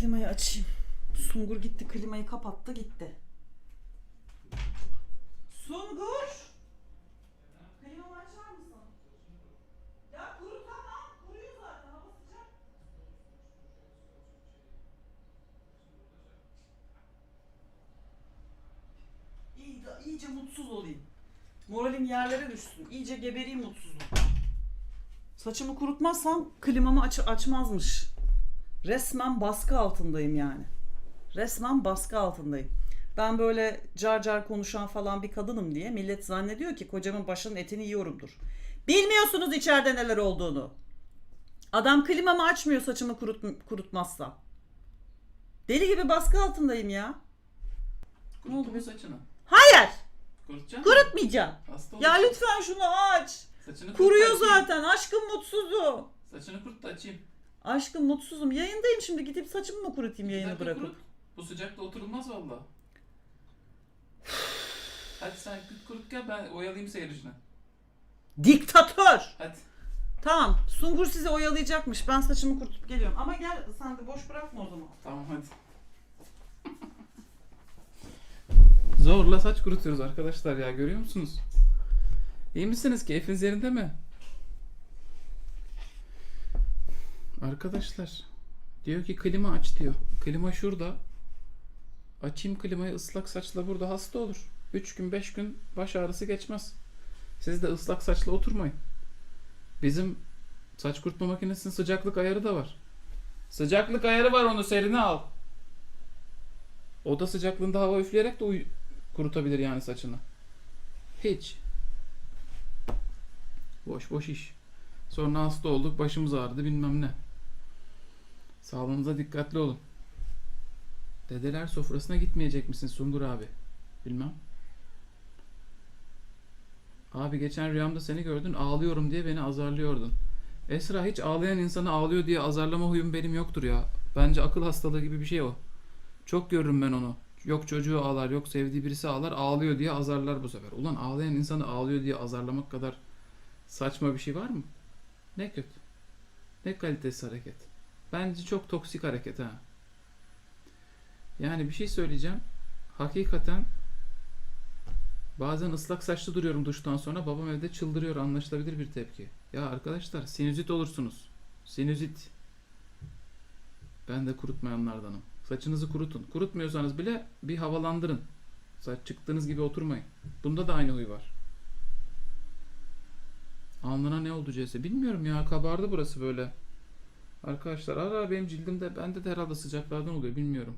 klimayı açayım. Sungur gitti klimayı kapattı gitti. Sungur! Klimamı açar mısın? Ya kuru tamam. Kuruyor zaten hava sıcak. İyi, iyice mutsuz olayım. Moralim yerlere düşsün. İyice gebereyim mutsuzluktan. Saçımı kurutmazsam klimamı aç açmazmış. Resmen baskı altındayım yani. Resmen baskı altındayım. Ben böyle car car konuşan falan bir kadınım diye millet zannediyor ki kocamın başının etini yiyorumdur. Bilmiyorsunuz içeride neler olduğunu. Adam klimamı açmıyor saçımı kurut kurutmazsa. Deli gibi baskı altındayım ya. Ne oldu mu saçını? Hayır, Kurutacaksın mı? kurutmayacağım. Hasta Ya lütfen şunu aç. Saçını Kuruyor zaten. Aşkım mutsuzum. Saçını kurut da açayım. Aşkım mutsuzum. Yayındayım şimdi. Gidip saçımı mı kurutayım yayını dakika bırakıp? kurut. Bu sıcakta oturulmaz valla. Hadi sen git kurut gel ben oyalayayım seyircine. Diktatör. Hadi. Tamam. Sungur sizi oyalayacakmış. Ben saçımı kurutup geliyorum. Ama gel sen de boş bırakma o zaman. Tamam hadi. Zorla saç kurutuyoruz arkadaşlar ya görüyor musunuz? İyi misiniz? Keyfiniz yerinde mi? Arkadaşlar diyor ki klima aç diyor. Klima şurada. Açayım klimayı ıslak saçla burada hasta olur. 3 gün 5 gün baş ağrısı geçmez. Siz de ıslak saçla oturmayın. Bizim saç kurutma makinesinin sıcaklık ayarı da var. Sıcaklık ayarı var onu serine al. Oda sıcaklığında hava üfleyerek de uy- kurutabilir yani saçını. Hiç. Boş boş iş. Sonra hasta olduk başımız ağrıdı bilmem ne. Sağlığınıza dikkatli olun. Dedeler sofrasına gitmeyecek misin Sungur abi? Bilmem. Abi geçen rüyamda seni gördün ağlıyorum diye beni azarlıyordun. Esra hiç ağlayan insanı ağlıyor diye azarlama huyum benim yoktur ya. Bence akıl hastalığı gibi bir şey o. Çok görürüm ben onu. Yok çocuğu ağlar, yok sevdiği birisi ağlar, ağlıyor diye azarlar bu sefer. Ulan ağlayan insanı ağlıyor diye azarlamak kadar saçma bir şey var mı? Ne kötü. Ne kalitesiz hareket. Bence çok toksik hareket ha. Yani bir şey söyleyeceğim. Hakikaten bazen ıslak saçlı duruyorum duştan sonra babam evde çıldırıyor anlaşılabilir bir tepki. Ya arkadaşlar sinüzit olursunuz. Sinüzit. Ben de kurutmayanlardanım. Saçınızı kurutun. Kurutmuyorsanız bile bir havalandırın. Saç çıktığınız gibi oturmayın. Bunda da aynı huy var. Alnına ne oldu CS? Bilmiyorum ya kabardı burası böyle. Arkadaşlar ara ara benim cildimde bende de herhalde sıcaklardan oluyor bilmiyorum.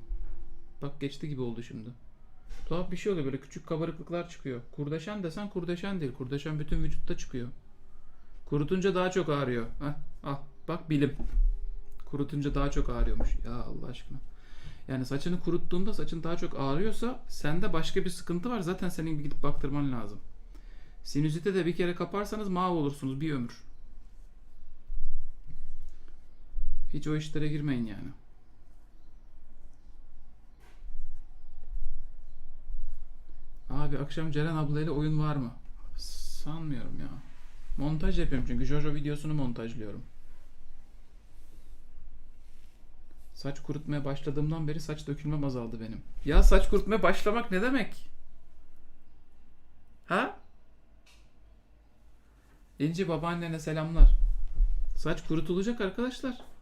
Bak geçti gibi oldu şimdi. Tuhaf bir şey oluyor böyle küçük kabarıklıklar çıkıyor. Kurdeşen desen kurdeşen değil. Kurdeşen bütün vücutta çıkıyor. Kurutunca daha çok ağrıyor. Heh, al bak bilim. Kurutunca daha çok ağrıyormuş. Ya Allah aşkına. Yani saçını kuruttuğunda saçın daha çok ağrıyorsa sende başka bir sıkıntı var. Zaten senin bir gidip baktırman lazım. Sinüzite de bir kere kaparsanız mahvolursunuz bir ömür. Hiç o işlere girmeyin yani. Abi akşam Ceren ablayla oyun var mı? Sanmıyorum ya. Montaj yapıyorum çünkü Jojo videosunu montajlıyorum. Saç kurutmaya başladığımdan beri saç dökülmem azaldı benim. Ya saç kurutmaya başlamak ne demek? Ha? İnci babaannene selamlar. Saç kurutulacak arkadaşlar.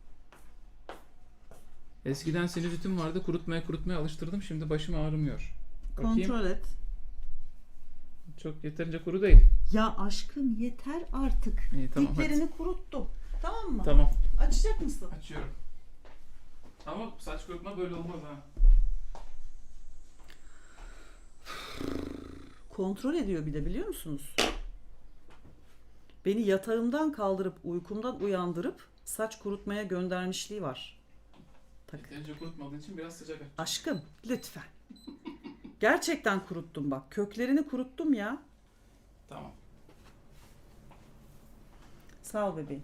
Eskiden sinüzitim vardı kurutmaya kurutmaya alıştırdım şimdi başım ağrımıyor. Bakayım. Kontrol et. Çok yeterince kuru değil. Ya aşkım yeter artık. İyi tamam hadi. Diplerini kuruttum. Tamam mı? Tamam. Açacak mısın? Açıyorum. Ama saç kurutma böyle olmaz ha. Kontrol ediyor bir de biliyor musunuz? Beni yatağımdan kaldırıp uykumdan uyandırıp saç kurutmaya göndermişliği var. Tak. Yeterince kurutmadığı için biraz sıcak. Aşkım lütfen. Gerçekten kuruttum bak. Köklerini kuruttum ya. Tamam. Sağ ol bebeğim.